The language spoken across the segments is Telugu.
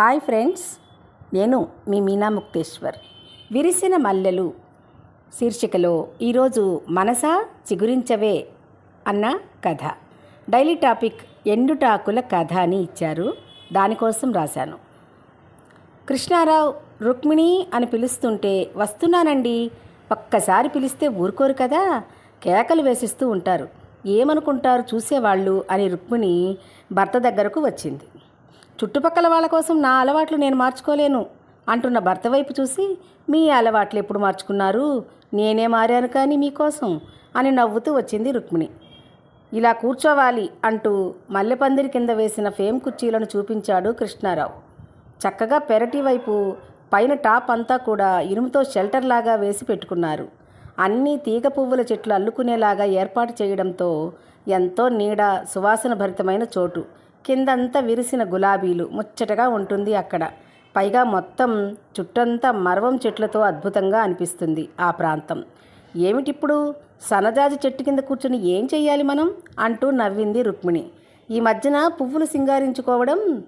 హాయ్ ఫ్రెండ్స్ నేను మీ మీనా ముక్తేశ్వర్. విరిసిన మల్లెలు శీర్షికలో ఈరోజు మనసా చిగురించవే అన్న కథ. డైలీ టాపిక్ ఎండుటాకుల కథ అని ఇచ్చారు. దానికోసం రాశాను. కృష్ణారావు రుక్మిణి అని పిలుస్తుంటే వస్తున్నానండి. ఒక్కసారి పిలిస్తే ఊరుకోరు కదా. కేకలు వేసిస్తూ ఉంటారు. ఏమనుకుంటారు చూసేవాళ్ళు అని రుక్మిణి భర్త దగ్గరకు వచ్చింది. చుట్టుపక్కల వాళ్ళ కోసం నా అలవాట్లు నేను మార్చుకోలేను అంటున్న భర్త వైపు చూసి మీ అలవాట్లు ఎప్పుడు మార్చుకున్నారు? నేనే మారాను కానీ మీకోసం అని నవ్వుతూ వచ్చింది రుక్మిణి. ఇలా కూర్చోవాలి అంటూ మల్లెపందిరి కింద వేసిన ఫేమ్ కుర్చీలను చూపించాడు కృష్ణారావు. చక్కగా పెరటి వైపు పైన టాప్ అంతా కూడా ఇనుముతో షెల్టర్ లాగా వేసి పెట్టుకున్నారు. అన్ని తీగ పువ్వుల చెట్లు అల్లుకునేలాగా ఏర్పాటు చేయడంతో ఎంతో నీడ సువాసన భరితమైన చోటు. కిందంతా విరిసిన గులాబీలు ముచ్చటగా ఉంటుంది అక్కడ. పైగా మొత్తం చుట్టంతా మరవం చెట్లతో అద్భుతంగా అనిపిస్తుంది ఆ ప్రాంతం. ఏమిటిప్పుడు? సనజాజి చెట్టు కింద కూర్చుని ఏం చెయ్యాలి మనం? అంటూ నవ్వింది రుక్మిణి. ఈ మధ్యన పువ్వులు సింగారించుకోవడం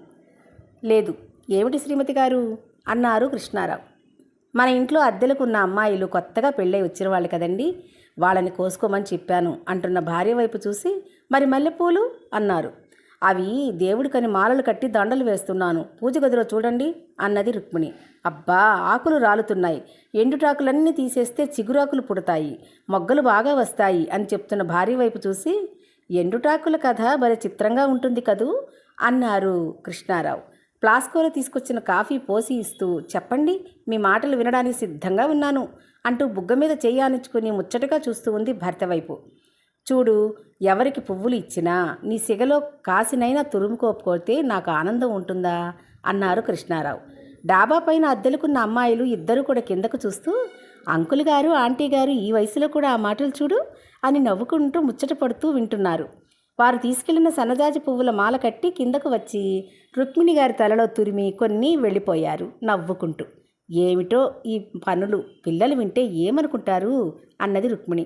లేదు. ఏమిటి శ్రీమతి గారు? అన్నారు కృష్ణారావు. మన ఇంట్లో అద్దెలకు ఉన్న అమ్మాయిలు కొత్తగా పెళ్ళై వచ్చిన వాళ్ళు కదండి. వాళ్ళని కోసుకోమని చెప్పాను అంటున్న భార్య వైపు చూసి మరి మల్లెపూలు? అన్నారు. అవి దేవుడికని మాలలు కట్టి దండలు వేస్తున్నాను. పూజ గదిలో చూడండి అన్నది రుక్మిణి. అబ్బా ఆకులు రాలుతున్నాయి. ఎండుటాకులన్నీ తీసేస్తే చిగురాకులు పుడతాయి. మొగ్గలు బాగా వస్తాయి అని చెప్తున్న భార్య వైపు చూసి ఎండుటాకుల కథ మరి చిత్రంగా ఉంటుంది కదూ అన్నారు కృష్ణారావు. ప్లాస్కోలో తీసుకొచ్చిన కాఫీ పోసి ఇస్తూ చెప్పండి మీ మాటలు వినడానికి సిద్ధంగా ఉన్నాను అంటూ బుగ్గ మీద చేయానించుకుని ముచ్చటగా చూస్తూ ఉంది భర్త వైపు. చూడు ఎవరికి పువ్వులు ఇచ్చినా నీ సిగలో కాసినైనా తురుముకోకపోతే నాకు ఆనందం ఉంటుందా? అన్నారు కృష్ణారావు. డాబా పైన అద్దెలుకున్న అమ్మాయిలు ఇద్దరు కూడా కిందకు చూస్తూ అంకుల్ గారు ఆంటీ గారు ఈ వయసులో కూడా ఆ మాటలు చూడు అని నవ్వుకుంటూ ముచ్చట పడుతూ వింటున్నారు. వారు తీసుకెళ్ళిన సన్నజాజి పువ్వుల మాల కట్టి కిందకు వచ్చి రుక్మిణి గారి తలలో తురిమి కొన్ని వెళ్ళిపోయారు నవ్వుకుంటూ. ఏమిటో ఈ పనులు? పిల్లలు వింటే ఏమనుకుంటారు? అన్నది రుక్మిణి.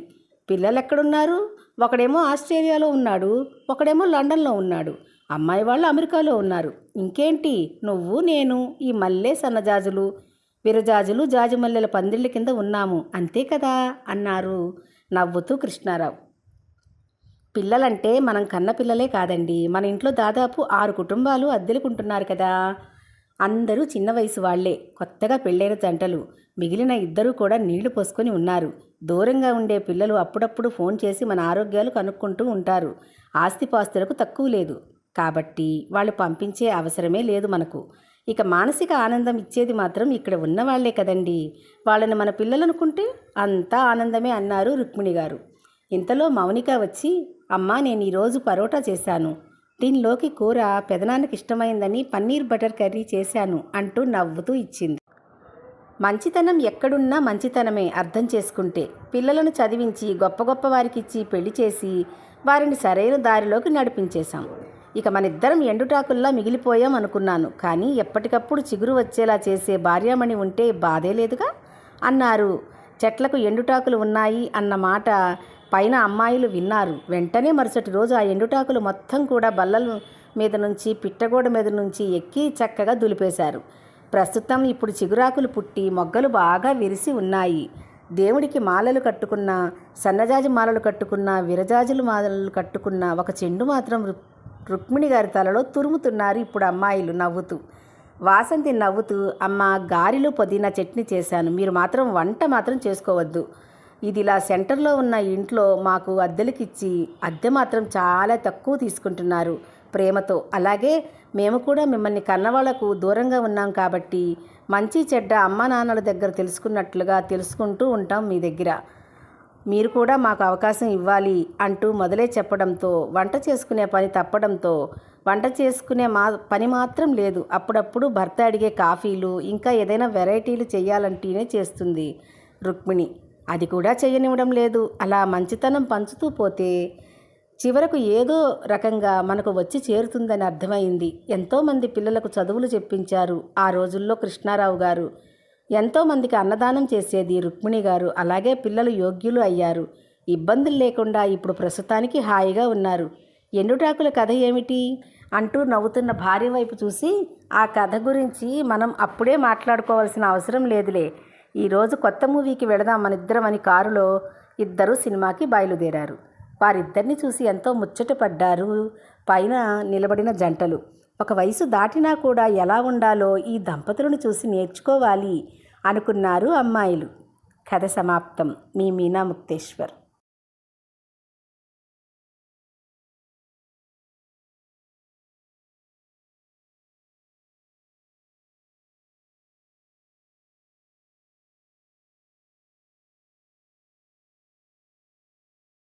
పిల్లలు ఎక్కడున్నారు ఒకడేమో ఆస్ట్రేలియాలో ఉన్నాడు ఒకడేమో లండన్లో ఉన్నాడు. అమ్మాయి వాళ్ళు అమెరికాలో ఉన్నారు. ఇంకేంటి? నువ్వు నేను ఈ మల్లె సన్నజాజులు విరజాజులు జాజిమల్లెల పందిళ్ళ కింద ఉన్నాము. అంతే కదా? అన్నారు నవ్వుతూ కృష్ణారావు. పిల్లలంటే మనం కన్న పిల్లలే కాదండి. మన ఇంట్లో దాదాపు ఆరు కుటుంబాలు అద్దెలుకుంటున్నారు కదా? అందరూ చిన్న వయసు వాళ్ళే. కొత్తగా పెళ్ళైన జంటలు. మిగిలిన ఇద్దరూ కూడా నీళ్ళు పోసుకొని ఉన్నారు. దూరంగా ఉండే పిల్లలు అప్పుడప్పుడు ఫోన్ చేసి మన ఆరోగ్యాలు కనుక్కుంటూ ఉంటారు. ఆస్తిపాస్తులకు తక్కువ లేదు. కాబట్టి వాళ్ళు పంపించే అవసరమే లేదు మనకు. ఇక మానసిక ఆనందం ఇచ్చేది మాత్రం ఇక్కడ ఉన్నవాళ్ళే కదండి. వాళ్ళని మన పిల్లలనుకుంటే అంతా ఆనందమే అన్నారు రుక్మిణి గారు. ఇంతలో మౌనిక వచ్చి అమ్మా నేను ఈరోజు పరోటా చేశాను. దీనిలోకి కూర పెదనాన్నకి ఇష్టమైందని పన్నీర్ బటర్ కర్రీ చేశాను అంటూ నవ్వుతూ ఇచ్చింది. మంచితనం ఎక్కడున్నా మంచితనమే అర్థం చేసుకుంటే పిల్లలను చదివించి గొప్ప గొప్ప వారికిచ్చి పెళ్ళి చేసి వారిని సరైన దారిలోకి నడిపించేశాం. ఇక మనిద్దరం ఎండుటాకుల్లా మిగిలిపోయాం అనుకున్నాను. కానీ ఎప్పటికప్పుడు చిగురు వచ్చేలా చేసే భార్యామణి ఉంటే బాధే లేదుగా? అన్నారు. చెట్లకు ఎండుటాకులు ఉన్నాయి అన్న మాట పైన అమ్మాయిలు విన్నారు. వెంటనే మరుసటి రోజు ఆ ఎండుటాకులు మొత్తం కూడా బల్లల మీద నుంచి పిట్టగోడ మీద నుంచి ఎక్కి చక్కగా దులిపేశారు. ప్రస్తుతం ఇప్పుడు చిగురాకులు పుట్టి మొగ్గలు బాగా విరిసి ఉన్నాయి. దేవుడికి మాలలు కట్టుకున్న సన్నజాజి మాలలు కట్టుకున్న విరజాజులు మాలలు కట్టుకున్న ఒక చెండు మాత్రం రుక్మిణి గారి తలలో తురుముతున్నారు ఇప్పుడు అమ్మాయిలు నవ్వుతూ. వాసంతి నవ్వుతూ అమ్మ గారెలు పుదీనా చట్నీ చేశాను మీరు మాత్రం వంట మాత్రం చేసుకోవద్దు. ఇది ఇలా సెంటర్లో ఉన్న ఇంట్లో మాకు అద్దెలకిచ్చి అద్దె మాత్రం చాలా తక్కువ తీసుకుంటున్నారు ప్రేమతో. అలాగే మేము కూడా మిమ్మల్ని కన్నవాళ్ళకు దూరంగా ఉన్నాం కాబట్టి మంచి చెడ్డ అమ్మా నాన్నల దగ్గర తెలుసుకున్నట్లుగా తెలుసుకుంటూ ఉంటాం మీ దగ్గర. మీరు కూడా మాకు అవకాశం ఇవ్వాలి అంటూ మొదలే చెప్పడంతో వంట చేసుకునే పని తప్పడంతో వంట చేసుకునే మా పని మాత్రం లేదు. అప్పుడప్పుడు భర్త అడిగే కాఫీలు ఇంకా ఏదైనా వెరైటీలు చేయాలంటేనే చేస్తుంది రుక్మిణి. అది కూడా చేయనివ్వడం లేదు. అలా మంచితనం పంచుతూ పోతే చివరకు ఏదో రకంగా మనకు వచ్చి చేరుతుందని అర్థమైంది. ఎంతోమంది పిల్లలకు చదువులు చెప్పించారు ఆ రోజుల్లో కృష్ణారావు గారు. ఎంతోమందికి అన్నదానం చేసేది రుక్మిణి గారు. అలాగే పిల్లలు యోగ్యులు అయ్యారు. ఇబ్బందులు లేకుండా ఇప్పుడు ప్రస్తుతానికి హాయిగా ఉన్నారు. ఎండుటాకుల కథ ఏమిటి? అంటూ నవ్వుతున్న భార్య వైపు చూసి ఆ కథ గురించి మనం అప్పుడే మాట్లాడుకోవాల్సిన అవసరం లేదులే. ఈరోజు కొత్త మూవీకి వెళదాం మనిద్దరం అని కారులో ఇద్దరు సినిమాకి బయలుదేరారు. వారిద్దరిని చూసి ఎంతో ముచ్చటపడ్డారు పైన నిలబడిన జంటలు ఒక వయసు దాటినా కూడా ఎలా ఉండాలో ఈ దంపతులను చూసి నేర్చుకోవాలి అనుకున్నారు అమ్మాయిలు. కథ సమాప్తం. మీ మీనా ముక్తేశ్వర్.